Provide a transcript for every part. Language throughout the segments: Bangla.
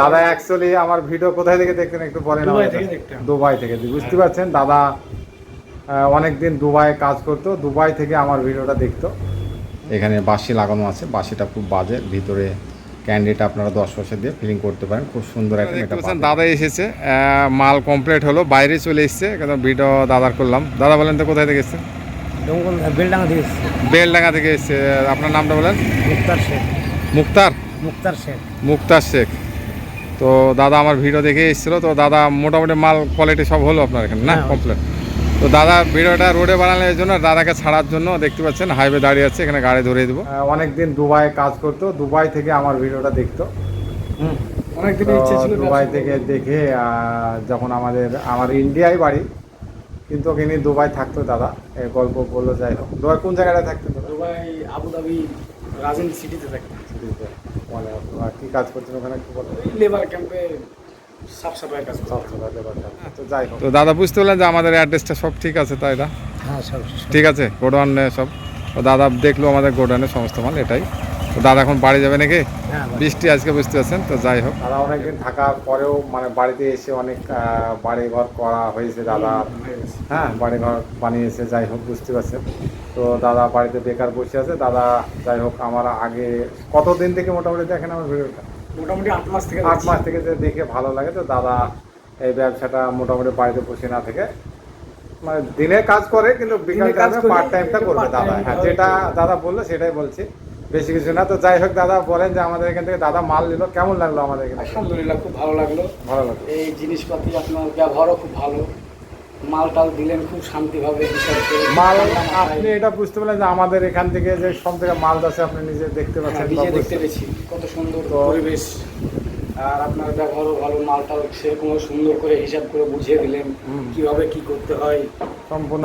দাদা অ্যাকচুয়ালি আমার ভিডিও কোথায় থেকে দেখতেন একটু বলেন দুবাই থেকে দুবাই থেকে। বুঝতে পারছেন? দাদা অনেক দিন দুবাইয়ে কাজ করতো দুবাই থেকে আমার ভিডিওটা দেখতো। এখানে বাঁশি লাগানো আছে বাঁশিটা খুব বাজে। ভিতরে ক্যান্ডিটা আপনারা দশ বছর দিয়ে ফিলিং করতে পারেন। খুব সুন্দর একটা দেখতে পাচ্ছেন দাদা এসেছে মাল কমপ্লিট হলো বাইরে চলে এসেছে ভিডিও দাদার করলাম। দাদা বলেন তো কোথায় থেকে এসেছেন? ডোঙ্গল বেলডাঙ্গা থেকে এসেছি। বেলডাঙ্গা থেকে এসেছে। আপনার নামটা বলেন? মুক্তার শেখ। মুক্তার? মুক্তার শেখ। মুক্তার শেখ। তো দাদা আমার ভিডিও দেখে এসেছিল তো দাদা মোটামুটি মাল কোয়ালিটি সব হলো আপনার এখানে না? হ্যাঁ, কমপ্লিট তো দাদা ভিডিওটা রোডে বানানোর জন্য দাদাকে ছাড়ার জন্য দেখতে পাচ্ছেন হাইওয়ে দাঁড়িয়ে আছে এখানে গাড়ি ধরিয়ে দেবো। অনেক দিন দুবাই কাজ করতো দুবাই থেকে আমার ভিডিওটা দেখতো। দুবাই থেকে দেখে যখন আমাদের আমার ইন্ডিয়ায় বাড়ি কিন্তু তিনি দুবাই থাকতো দাদা এই গল্প বলল যাই হোক। দুবাই কোন জায়গাটা থাকতো দুবাই আবুধাবি রাজেন সিটিতে থাকি মানে আপনারা কি কাজ করছেন ওখানে? একটু বলেন? লেবার ক্যাম্পে সাফ সাফাই কাজ করতে তো যাই হোক। তো দাদা বুঝতে পারলেন যে আমাদের অ্যাড্রেসটা সব ঠিক আছে তাই না? হ্যাঁ সব ঠিক আছে গোডাউনে সব। দাদা দেখল আমাদের গোডাউনে সমস্ত মাল এটাই। তো দাদা এখন বাড়ি যাবে নাকি? হ্যাঁ বৃষ্টি আজকে বুঝতে পারছেন তো যাই হোক। দাদা অনেকদিন থাকার পরেও মানে বাড়িতে এসে অনেক বাড়ি ঘর করা হয়েছে দাদা। হ্যাঁ বাড়ি ঘর বানিয়েছে যাই হোক বুঝতে পারছেন। তো দাদা বাড়িতে বেকার বসে আছে। দাদা যাই হোক আমার আগে কতদিন থেকে মোটামুটি দেখেন আমার ভিডিওটা? মোটামুটি আট মাস থেকে আট মাস থেকে যে দেখে ভালো লাগে তো দাদা এই ব্যবসাটা মোটামুটি বাড়িতে বসে না থেকে মানে দিনে কাজ করে কিন্তু বিকাল টাইমে পার্ট টাইমটা করবে দাদা। হ্যাঁ যেটা দাদা বলল সেটাই বলছি। বেশি কিছু না। তো যাই হোক দাদা বলেন যে আমাদের এখান থেকে দাদা মাল নিল। কেমন লাগল আমাদের এখানে? আলহামদুলিল্লাহ খুব ভালো লাগল। ভালো লাগল। এই জিনিসপাতি আপনার ব্যবহারও খুব ভালো। মাল টাল দিলেন খুব শান্তিভাবে হিসাব করে মাল আপনি এটা বুঝতে পারলেন যে আমাদের এখান থেকে যে সব থেকে মাল যাচ্ছে আপনি নিজে দেখতে হ্যাঁ, পাচ্ছেন নিজে দেখতে পেয়েছি। কত সুন্দর পরিবেশ। আর আপনার ব্যবহারও ভালো মালটাও সেরকম সুন্দর করে হিসাব করে বুঝিয়ে দিলেন। কীভাবে কি করতে হয় সম্পূর্ণ।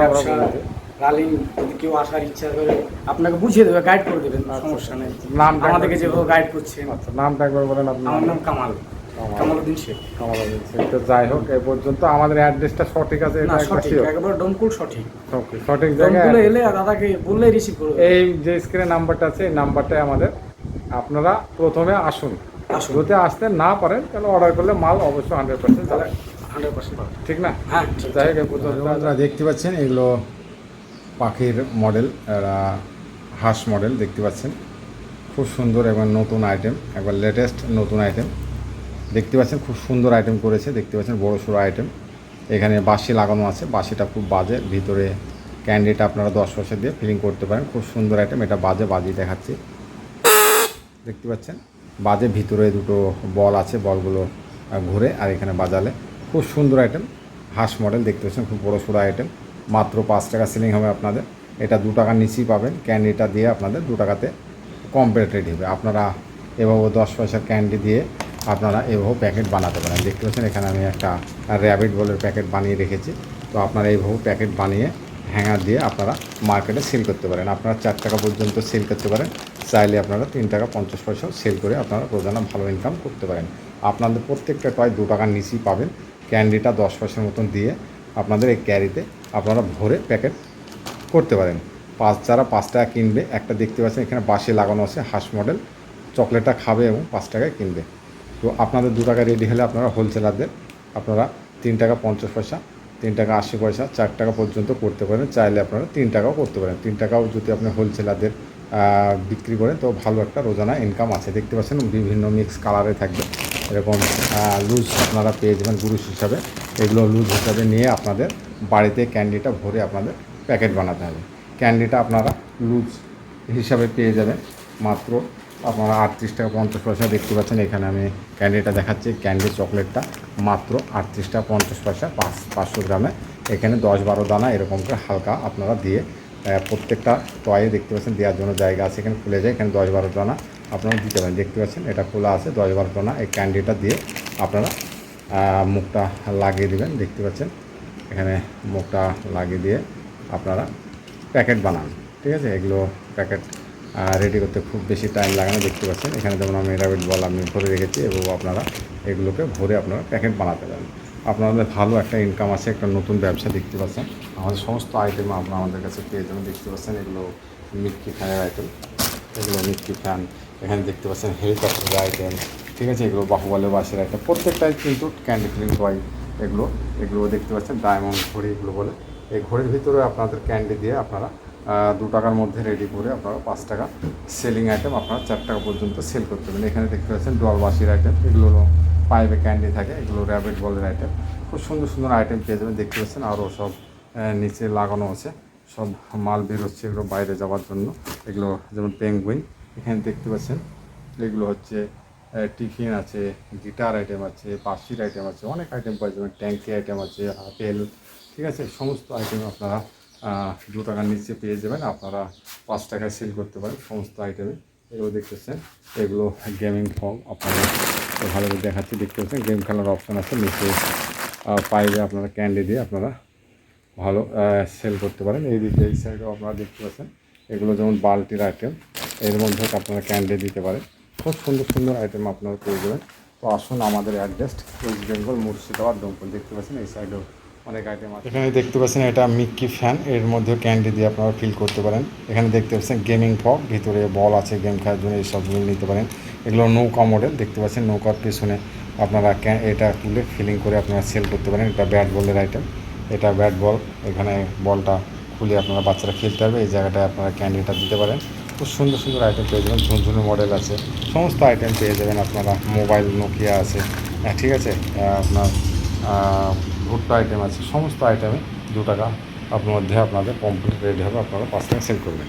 রালিং যদি কেউ আসার ইচ্ছা করে আপনাকে বুঝিয়ে দেবে গাইড করে দেবেন। আচ্ছা। সমস্যা নেই। নামটা আমাদেরকে যেভাবে গাইড করছেন আচ্ছা নামটা একবার বলেন আপনার আমার নাম। কামাল। কামাল। কামালউদ্দিন শেখ। কামালুদ্দিন শেখ। তো যাই হোক এই পর্যন্ত আমাদের অ্যাড্রেসটা সঠিক আছে এটা সঠিক? একেবারে ডমকুল সঠিক। সঠিক জায়গায় ডমকুলে এলে দাদাকে বললে রিসিভ করবে এই যে স্ক্রিনে নাম্বারটা আছে এই নাম্বারটাই আমাদের আপনারা প্রথমে আসুন। যদি আসতে না পারেন তাহলে অর্ডার করলে মাল অবশ্যই হান্ড্রেড পার্সেন্ট হান্ড্রেড পার্সেন্ট ঠিক না? হ্যাঁ যাই হোক আপনারা দেখতে পাচ্ছেন এগুলো পাখির মডেল হাঁস মডেল দেখতে পাচ্ছেন। খুব সুন্দর এবং নতুন আইটেম একবার লেটেস্ট নতুন আইটেম দেখতে পাচ্ছেন খুব সুন্দর আইটেম করেছে, দেখতে পাচ্ছেন বড় সড়ো আইটেম এখানে বাঁশি লাগানো আছে, বাঁশিটা খুব বাজে, ভিতরে ক্যান্ডিটা আপনারা দশ পয়সা দিয়ে ফিলিং করতে পারেন। খুব সুন্দর আইটেম এটা বাজে বাজি দেখাচ্ছি। দেখতে পাচ্ছেন, বাজে ভিতরে দুটো বল আছে, বলগুলো ঘুরে আর এখানে বাজালে। খুব সুন্দর আইটেম হাঁস মডেল দেখতে পাচ্ছেন, খুব বড়ো সড়ো আইটেম মাত্র পাঁচ টাকা সিলিং হবে আপনাদের। এটা দু টাকার নিচেই পাবেন। ক্যান্ডিটা দিয়ে আপনাদের দু টাকাতে কমপ্লিট রেডি হবে। আপনারা এভাবে দশ পয়সার ক্যান্ডি দিয়ে আপনারা এভাবে প্যাকেট বানাতে পারেন। দেখতে পাচ্ছেন, এখানে আমি একটা র্যাবিট বলের প্যাকেট বানিয়ে রেখেছি। তো আপনারা এইভাবে প্যাকেট বানিয়ে হ্যাঙ্গার দিয়ে আপনারা মার্কেটে সেল করতে পারেন। আপনারা চার টাকা পর্যন্ত সেল করতে পারেন। চাইলে আপনারা তিন টাকা পঞ্চাশ পয়সাও সেল করে আপনারা রোজানা ভালো ইনকাম করতে পারেন। আপনাদের প্রত্যেকটা টয় দু টাকার নিচেই পাবেন। ক্যান্ডিটা দশ পয়সার মতন দিয়ে আপনাদের এই ক্যারিতে আপনারা ভরে প্যাকেট করতে পারেন। পাঁচ যারা পাঁচ টাকা কিনবে, একটা দেখতে পাচ্ছেন এখানে বাসে লাগানো আছে, হাঁস মডেল। চকলেটটা খাবে এবং পাঁচ টাকায় কিনবে। তো আপনাদের দু টাকা রেডি হলে আপনারা হোলসেলারদের আপনারা তিন টাকা পঞ্চাশ পয়সা, তিন টাকা আশি পয়সা, চার টাকা পর্যন্ত করতে পারেন। চাইলে আপনারা তিন টাকাও করতে পারেন। তিন টাকাও যদি আপনি হোলসেলারদের বিক্রি করেন, তো ভালো একটা রোজানা ইনকাম আছে। দেখতে পাচ্ছেন বিভিন্ন মিক্স কালারে থাকবে। এরকম লুজ আপনারা পেয়ে যাবেন গুরুস হিসাবে। এগুলো লুজ হিসাবে নিয়ে আপনাদের বাড়িতে ক্যান্ডিটা ভরে আপনাদের প্যাকেট বানাতে হবে। ক্যান্ডিটা আপনারা লুজ হিসাবে পেয়ে যাবেন। মাত্র আপনারা আটত্রিশ টাকা পঞ্চাশ পয়সা দেখতে পাচ্ছেন, এখানে আমি ক্যান্ডিটা দেখাচ্ছি। ক্যান্ডি চকলেটটা মাত্র আটত্রিশ টাকা পঞ্চাশ পয়সা, পাঁচ, পাঁচশো গ্রামে। এখানে দশ বারো দানা এরকম করে হালকা আপনারা দিয়ে প্রত্যেকটা টয়ে দেখতে পাচ্ছেন, দেওয়ার জন্য জায়গা আছে, এখানে খুলে যায়। এখানে দশ বারো দানা আপনারা দিতে পারেন। দেখতে পাচ্ছেন, এটা খোলা আছে। দশ বারো দানা এই ক্যান্ডিটা দিয়ে আপনারা মুখটা লাগিয়ে দেবেন। দেখতে পাচ্ছেন এখানে মুখটা লাগিয়ে দিয়ে আপনারা প্যাকেট বানান, ঠিক আছে? এগুলো প্যাকেট রেডি করতে খুব বেশি টাইম লাগে না, দেখতে পাচ্ছেন? এখানে যেমন আমি র্যাবিট বল আমি ভরে রেখেছি এবং আপনারা এগুলোকে ভরে আপনারা প্যাকেট বানাতে পারেন। আপনাদের ভালো একটা ইনকাম আছে, একটা নতুন ব্যবসা দেখতে পাচ্ছেন। আমাদের সমস্ত আইটেম আপনারা আমাদের কাছে পেয়ে যাবেন, দেখতে পাচ্ছেন? এগুলো মিটকি ফ্যানের আইটেম এগুলো মিটকি ফ্যান এখানে দেখতে পাচ্ছেন হেলিকপ্টারের আইটেম ঠিক আছে? এগুলো বাহুবলের বাসের আইটেম প্রত্যেকটাই কিন্তু ক্যান্ডি ফিলিং এগুলো এগুলো দেখতে পাচ্ছেন ডায়মন্ড ঘড়ি এগুলো বলে। এই ঘড়ির ভিতরে আপনাদের ক্যান্ডি দিয়ে আপনারা দু টাকার মধ্যে রেডি করে আপনারা পাঁচ টাকা সেলিং আইটেম আপনারা চার টাকা পর্যন্ত সেল করতে পারেন এখানে দেখতে পাচ্ছেন ডলবাসির আইটেম এগুলো পাইপে ক্যান্ডি থাকে, এগুলো র্যাবিট বলের আইটেম খুব সুন্দর সুন্দর আইটেম পেয়ে যাবেন। দেখতে পাচ্ছেন আরও সব নিচে লাগানো আছে। সব মাল বেরোচ্ছে এগুলো বাইরে যাওয়ার জন্য। এগুলো যেমন পেঙ্গুইন এখানে দেখতে পাচ্ছেন, এগুলো হচ্ছে টিফিন আছে, গিটার আইটেম আছে পার্সির আইটেম আছে, অনেক আইটেম পাওয়া যাবে ট্যাঙ্কি আইটেম আছে, আপেল, ঠিক আছে? সমস্ত আইটেম আপনারা দু টাকার নিচে পেয়ে যাবেন। আপনারা পাঁচ টাকায় সেল করতে পারেন সমস্ত আইটেমে এগুলো দেখতেছেন, এগুলো গেমিং ফর্ম আপনারা ভালো করে দেখাচ্ছি দেখতে পাচ্ছেন গেম খেলার অপশান আছে। নিচে পাইবে আপনারা ক্যান্ডি দিয়ে আপনারা ভালো সেল করতে পারেন। এই দিকে, এই সাইডেও আপনারা দেখতে পাচ্ছেন, এগুলো যেমন বালতির আইটেম এর মধ্যে আপনারা ক্যান্ডি দিতে পারেন। খুব সুন্দর সুন্দর আইটেম আপনারা পেয়ে যাবেন। তো আসুন আমাদের অ্যাড্রেস ওয়েস্ট বেঙ্গল মুর্শিদাবাদ দমকল। দেখতে পাচ্ছেন এই সাইডেও অনেক আইটেম আছে। এখানে দেখতে পাচ্ছেন এটা মিক্কি ফ্যান এর মধ্যে ক্যান্ডি দিয়ে আপনারা ফিল করতে পারেন। এখানে দেখতে পাচ্ছেন গেমিং ফগ ভিতরে বল আছে গেম খেলার জন্য এই সবগুলো নিতে পারেন। এগুলো নৌকা মডেল দেখতে পাচ্ছেন নৌকার পেছনে আপনারা এটা তুলে ফিলিং করে আপনারা সেল করতে পারেন। এটা ব্যাট বলের আইটেম এটা ব্যাট বল এখানে বলটা খুলে আপনারা বাচ্চারা খেলতে পারবে। এই জায়গাটায় আপনারা ক্যান্ডিটা দিতে পারেন। খুব সুন্দর সুন্দর আইটেম পেয়ে যাবেন, ঝুনঝুনু মডেল আছে। সমস্ত আইটেম পেয়ে যাবেন আপনারা মোবাইল নোকিয়া আছে। ঠিক আছে? আপনার ভুট্টা আইটেম আছে। সমস্ত আইটেমে দু টাকা আপনার মধ্যে আপনাদের কমপ্লিট রেডি হবে, আপনারা পাঁচ টাকা সেল করবেন।